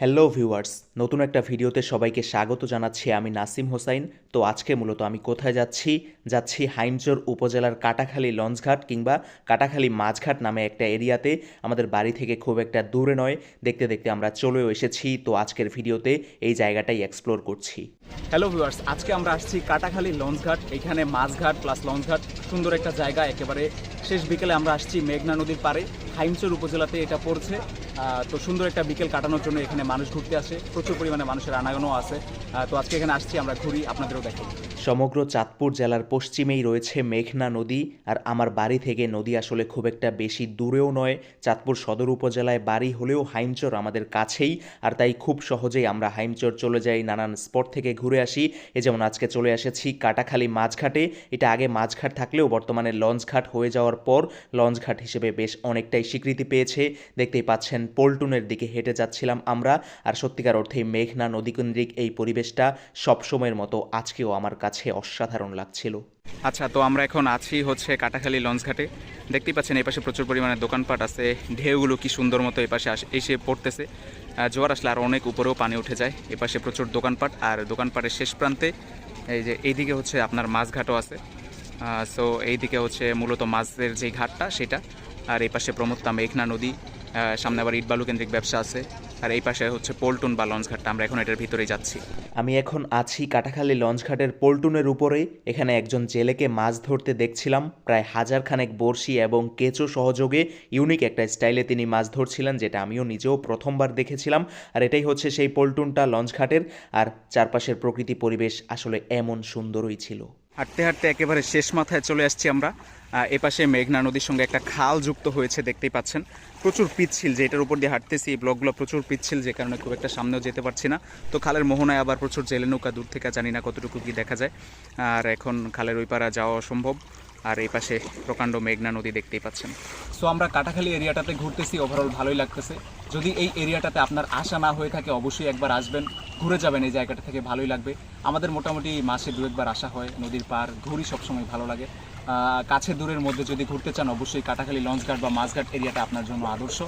Hello viewers নতুন একটা ভিডিওতে সবাইকে স্বাগত জানাচ্ছি আমি নাসিম হোসাইন। তো আজকে মূলত আমি কোথায় যাচ্ছি? যাচ্ছি হাইমচর উপজেলার কাটাখালী লঞ্চঘাট কিংবা কাটাখালী মাঝঘাট নামে একটা এরিয়াতে। আমাদের বাড়ি থেকে খুব একটা দূরে নয়। দেখতে দেখতে আমরা চলেও এসেছি। তো আজকের ভিডিওতে এই জায়গাটাই এক্সপ্লোর করছি। হ্যালো ভিউয়ার্স আজকে আমরা আসছি কাটাখালী লঞ্চঘাট। এখানে মাঝঘাট প্লাস লঞ্চঘাট, সুন্দর একটা জায়গা একেবারে। শেষ বিকেলে আমরা আসছি মেঘনা নদীর পাড়ে। হাইমচর উপজেলাতে এটা পড়ছে। তো সুন্দর একটা বিকেল কাটানোর জন্য এখানে মানুষ ঘুরতে আসে, প্রচুর পরিমাণে মানুষের আনাগোনাও আছে। তো আজকে এখানে আসছি, আমরা ঘুরি, আপনাদেরও দেখি সমগ্র চাঁদপুর জেলার পশ্চিমেই রয়েছে মেঘনা নদী আর আমার বাড়ি থেকে নদী আসলে খুব একটা বেশি দূরেও নয়। চাঁদপুর সদর উপজেলায় বাড়ি হলেও হাইমচর আমাদের কাছেই আর তাই খুব সহজেই আমরা হাইমচর চলে যাই, নানান স্পট থেকে ঘুরে আসি। এ যেমন আজকে চলে এসেছি কাটাখালী মাঝঘাটে। এটা আগে মাঝঘাট থাকলেও বর্তমানে লঞ্চঘাট হয়ে যাওয়ার পর লঞ্চঘাট হিসেবে বেশ অনেকটাই স্বীকৃতি পেয়েছে। দেখতেই পাচ্ছেন পল্টুনের দিকে হেঁটে যাচ্ছিলাম আমরা। আর সত্যিকার অর্থেই মেঘনা নদীকেন্দ্রিক এই পরিবেশটা সবসময়ের মতো আজকেও আমার কাছে অসাধারণ লাগছিল। আচ্ছা তো আমরা এখন আছি হচ্ছে কাটাখালী লঞ্চঘাটে দেখতেই পাচ্ছেন এই পাশে প্রচুর পরিমাণে দোকানপাট আছে। ঢেউগুলো কি সুন্দর মতো এই পাশে এসে পড়তেছে। জোয়ার আসলে আর অনেক উপরেও পানি উঠে যায়। এ পাশে প্রচুর দোকানপাট। আর দোকানপাটের শেষ প্রান্তে এই যে এইদিকে হচ্ছে আপনার মাছঘাটও আছে। সো এইদিকে হচ্ছে মূলত মাছের যে ঘাটটা, সেটা। আর এই পাশে মেঘনা নদী। সামনে আবার ইটবালু কেন্দ্রিক ব্যবসা আছে। আর এই পাশে হচ্ছে পল্টন বা লঞ্চঘাটটা আমরা এখন এটার ভিতরে যাচ্ছি। আমি এখন আছি কাটাখালী লঞ্চঘাটের পল্টনের উপরে এখানে একজন জেলেকে মাছ ধরতে দেখছিলাম, প্রায় হাজার খানেক বড়শি এবং কেঁচো সহযোগে ইউনিক একটা স্টাইলে তিনি মাছ ধরছিলেন, যেটা আমিও নিজেও প্রথমবার দেখেছিলাম। আর এটাই হচ্ছে সেই পল্টনটা লঞ্চঘাটের আর চারপাশের প্রকৃতি পরিবেশ আসলে এমন সুন্দরই ছিল। হাঁটতে হাঁটতে একেবারে শেষ মাথায় চলে আসছি আমরা। এপাশে মেঘনা নদীর সঙ্গে একটা খাল যুক্ত হয়েছে, দেখতেই পাচ্ছেন। প্রচুর পিচ্ছিল যে এটার উপর দিয়ে হাঁটতেছি। এই ব্লকগুলো প্রচুর পিচ্ছিল, যে কারণে খুব একটা সামনেও যেতে পারছি না। তো খালের মোহনায় আবার প্রচুর জেলে নৌকা, দূর থেকে জানি না কতটুকু কি দেখা যায়। আর এখন খালের ওই পাড়া যাওয়া অসম্ভব। আর এই পাশে প্রকাণ্ড মেঘনা নদী দেখতেই পাচ্ছেন। সো আমরা কাটাখালী এরিয়াটাতে ঘুরতেছি। ওভারঅল ভালোই লাগতেছে। যদি এই এরিয়াটাতে আপনার আশা না হয়ে থাকে, অবশ্যই একবার আসবেন। ঘুরে যাবেন এই জায়গাটা থেকে, ভালোই লাগবে। আমাদের মোটামুটি মাসে দু একবার আসা হয়, নদীর পার ঘুরি সবসময় ভালো লাগে। কাছে দূরের মধ্যে যদি ঘুরতে চান, অবশ্যই কাটাখালী লঞ্চঘাট বা মাছঘাট এরিয়াটা আপনার জন্য আদর্শ।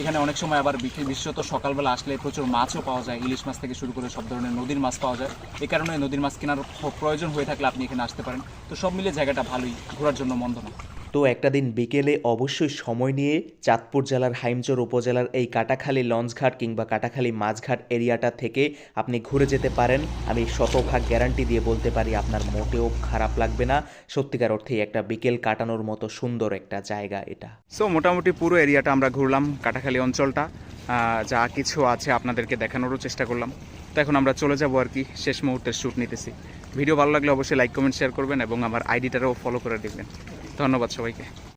এখানে অনেক সময় আবার বিশেষত সকালবেলা আসলে প্রচুর মাছও পাওয়া যায়, ইলিশ মাছ থেকে শুরু করে সব ধরনের নদীর মাছ পাওয়া যায়। এই কারণে নদীর মাছ কেনার প্রয়োজন হয়ে থাকলে আপনি এখানে আসতে পারেন। তো সব মিলে জায়গাটা ভালোই, ঘোরার জন্য মন্দ না। একটা দিন বিকেলে অবশ্যই সময় নিয়ে চাঁদপুর জেলার হাইমচর উপজেলার এই কাটাখালী লঞ্চঘাট কিংবা কাটাখালী মাছঘাট এরিয়াটা থেকে আপনি ঘুরে যেতে পারেন। আমি শতভাগ গ্যারান্টি দিয়ে বলতে পারি আপনার মোটেও খারাপ লাগবে না। সত্যিকার অর্থেই একটা বিকেল কাটানোর মতো সুন্দর একটা জায়গা এটা। সো মোটামুটি পুরো এরিয়াটা আমরা ঘুরলাম কাটাখালী অঞ্চলটা। যা কিছু আছে আপনাদেরকে দেখানোরও চেষ্টা করলাম। তো এখন আমরা চলে যাব আর কি, শেষ মুহূর্তের শ্যুট নিতেছি। ভিডিও ভালো লাগলে অবশ্যই লাইক কমেন্ট শেয়ার করবেন এবং আমার আইডিটারও ফলো করে দেখবেন। ধন্যবাদ সবাইকে।